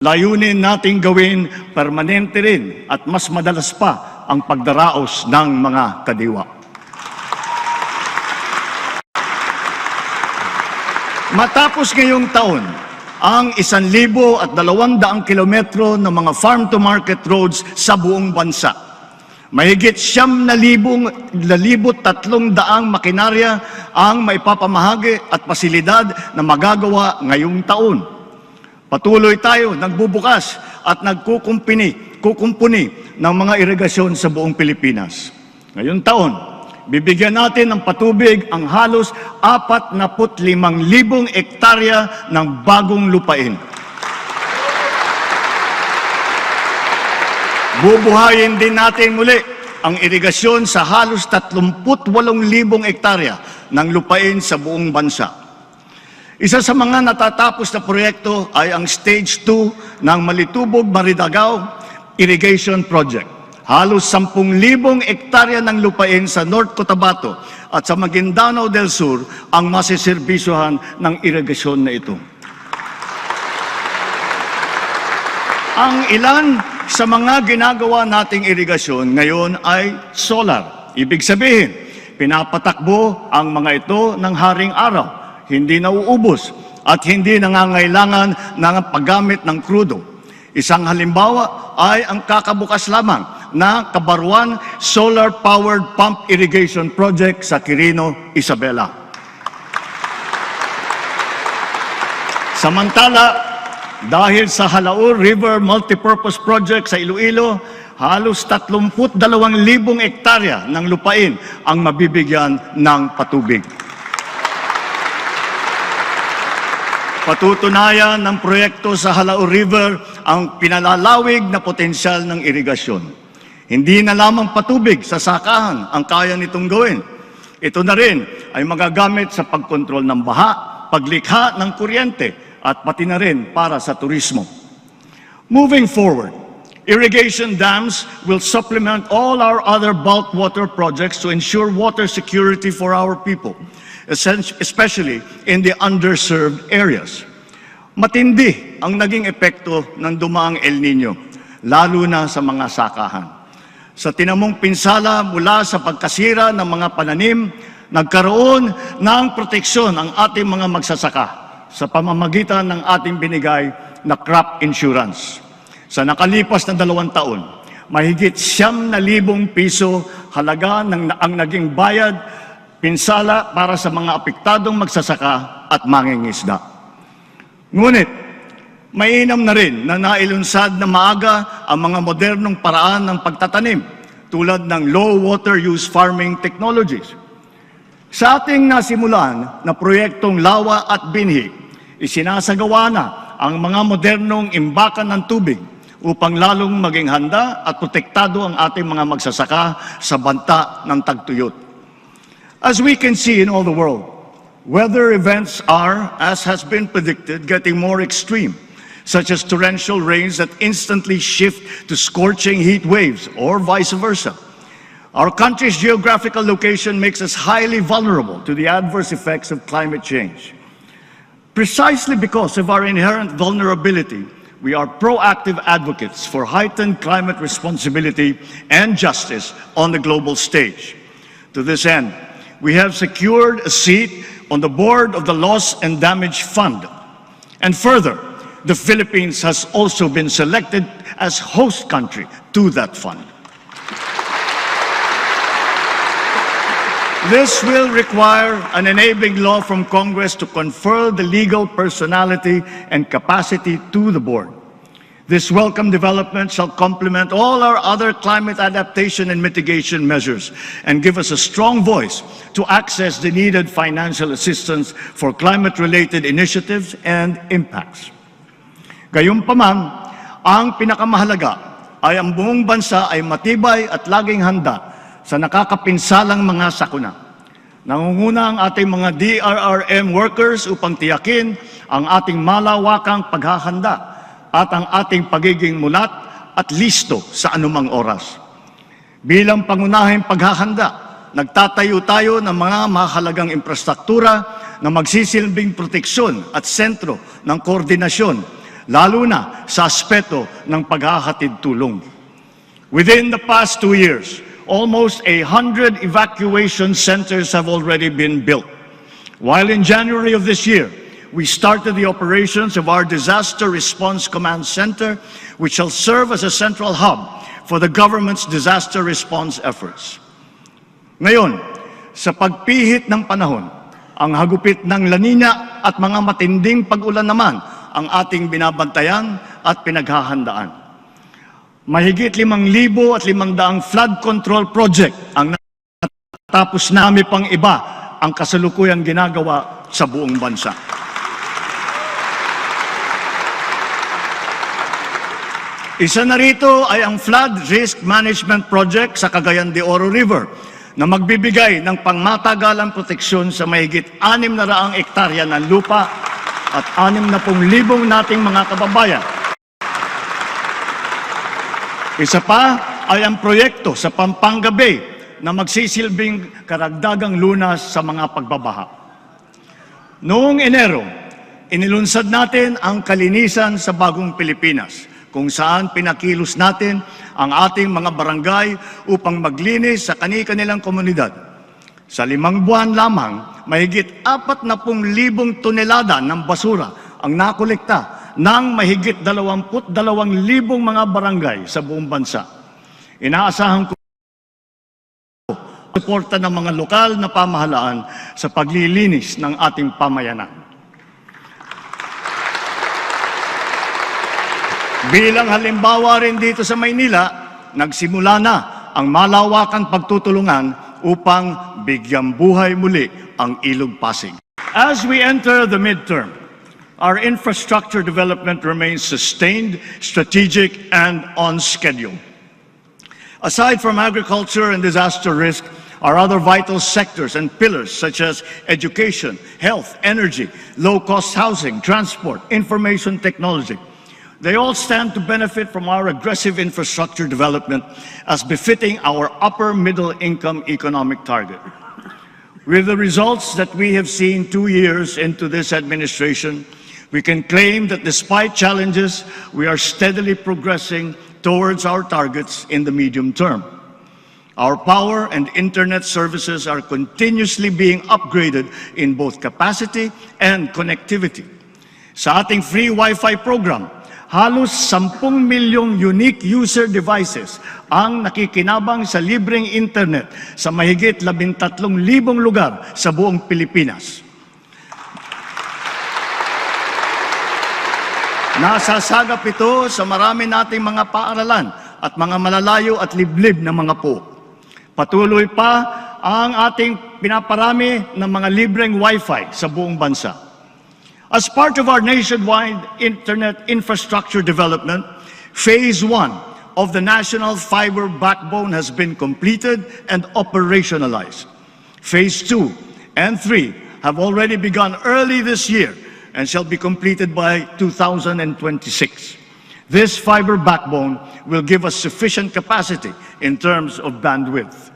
Layunin nating gawin permanente rin at mas madalas pa ang pagdaraos ng mga kadiwa. Matapos ngayong taon, ang isan libo at dalawang daang kilometro ng mga farm-to-market roads sa buong bansa. Mahigit siyam na libong, na libot tatlong daang makinarya ang maipapamahagi at pasilidad na magagawa ngayong taon. Patuloy tayo nagbubukas at nagkukumpini, kukumpuni ng mga irigasyon sa buong Pilipinas. Ngayong taon, bibigyan natin ng patubig ang halos 45,000 ektarya ng bagong lupain. Bubuhayin din natin muli ang irigasyon sa halos 38,000 ektarya ng lupain sa buong bansa. Isa sa mga natatapos na proyekto ay ang Stage 2 ng Malitubog Maridagaw Irrigation Project. Halos 10,000 ektarya ng lupain sa North Cotabato at sa Maguindanao del Sur ang masiserbisohan ng irigasyon na ito. Ang ilan sa mga ginagawa nating irigasyon ngayon ay solar. Ibig sabihin, pinapatakbo ang mga ito ng haring araw, hindi nauubos at hindi nangangailangan ng paggamit ng krudo. Isang halimbawa ay ang kakabukas lamang na Kabaruan Solar Powered Pump Irrigation Project sa Quirino, Isabela. Samantala, dahil sa Halaur River Multipurpose Project sa Iloilo, halos 32,000 ektarya ng lupain ang mabibigyan ng patubig. Patutunayan ng proyekto sa Halaur River ang pinalalawig na potensyal ng irigasyon. Hindi na lamang patubig sa sakahan ang kaya nitong gawin. Ito na rin ay magagamit sa pagkontrol ng baha, paglikha ng kuryente at pati na rin para sa turismo. Moving forward, irrigation dams will supplement all our other bulk water projects to ensure water security for our people, especially in the underserved areas. Matindi ang naging epekto ng dumaang El Nino, lalo na sa mga sakahan. Sa tinamong pinsala mula sa pagkasira ng mga pananim, nagkaroon ng proteksyon ang ating mga magsasaka sa pamamagitan ng ating binigay na crop insurance. Sa nakalipas na dalawang taon, mahigit siyam na libong piso halaga ng, ang naging bayad pinsala para sa mga apektadong magsasaka at mangingisda. Ngunit, mainam na rin na nailunsad na maaga ang mga modernong paraan ng pagtatanim tulad ng low water use farming technologies. Sa ating nasimulan na proyektong Lawa at Binhi, isinasagawa na ang mga modernong imbakan ng tubig upang lalong maging handa at protektado ang ating mga magsasaka sa banta ng tagtuyot. As we can see in all the world, weather events are, as has been predicted, getting more extreme, such as torrential rains that instantly shift to scorching heat waves or vice versa. Our country's geographical location makes us highly vulnerable to the adverse effects of climate change. Precisely because of our inherent vulnerability, we are proactive advocates for heightened climate responsibility and justice on the global stage. To this end, we have secured a seat on the board of the Loss and Damage Fund. And further, the Philippines has also been selected as host country to that fund. This will require an enabling law from Congress to confer the legal personality and capacity to the board. This welcome development shall complement all our other climate adaptation and mitigation measures and give us a strong voice to access the needed financial assistance for climate-related initiatives and impacts. Gayunpaman, ang pinakamahalaga ay ang buong bansa ay matibay at laging handa sa nakakapinsalang mga sakuna. Nangunguna ang ating mga DRRM workers upang tiyakin ang ating malawakang paghahanda at ang ating pagiging mulat at listo sa anumang oras. Bilang pangunahing paghahanda, nagtatayo tayo ng mga mahalagang infrastruktura na magsisilbing proteksyon at sentro ng koordinasyon lalo na sa aspeto ng paghahatid tulong. Within the past two years, almost a hundred evacuation centers have already been built. While in January of this year, we started the operations of our Disaster Response Command Center, which shall serve as a central hub for the government's disaster response efforts. Ngayon, sa pagpihit ng panahon, ang hagupit ng La Nina at mga matinding pag-ulan naman ang ating binabantayan at pinaghahandaan. Mahigit limang libo at limang daang flood control project ang natapos nami pang iba ang kasalukuyang ginagawa sa buong bansa. Isa na rito ay ang Flood Risk Management Project sa Cagayan de Oro River na magbibigay ng pangmatagalang proteksyon sa mahigit 600 ektarya ng lupa at 60,000 nating mga kababayan. Isa pa ay ang proyekto sa Pampanga Bay na magsisilbing karagdagang lunas sa mga pagbabaha. Noong Enero, inilunsad natin ang kalinisan sa bagong Pilipinas, kung saan pinakilos natin ang ating mga barangay upang maglinis sa kani-kanilang komunidad. Sa limang buwan lamang, mahigit apat na pung libong tonelada ng basura ang nakolekta ng mahigit dalawamput dalawang libong mga barangay sa buong bansa. Inaasahan ko suporta ng mga lokal na pamahalaan sa paglilinis ng ating pamayanan. Bilang halimbawa rin dito sa Maynila, nagsimula na ang malawakan pagtutulungan upang bigyang buhay muli ang Ilog Pasig. As we enter the midterm, our infrastructure development remains sustained, strategic, and on schedule. Aside from agriculture and disaster risk, are other vital sectors and pillars such as education, health, energy, low-cost housing, transport, information technology. They all stand to benefit from our aggressive infrastructure development as befitting our upper middle income economic target. With the results that we have seen two years into this administration, we can claim that despite challenges, we are steadily progressing towards our targets in the medium term. Our power and internet services are continuously being upgraded in both capacity and connectivity. Sa ating free Wi-Fi program, halos 10 milyong unique user devices ang nakikinabang sa libreng internet sa mahigit 13,000 lugar sa buong Pilipinas. Nasasagap ito sa marami nating mga paaralan at mga malalayo at liblib na mga po. Patuloy pa ang ating pinaparami ng mga libreng Wi-Fi sa buong bansa. As part of our nationwide internet infrastructure development, Phase 1 of the National Fiber Backbone has been completed and operationalized. Phase 2 and 3 have already begun early this year and shall be completed by 2026. This fiber backbone will give us sufficient capacity in terms of bandwidth.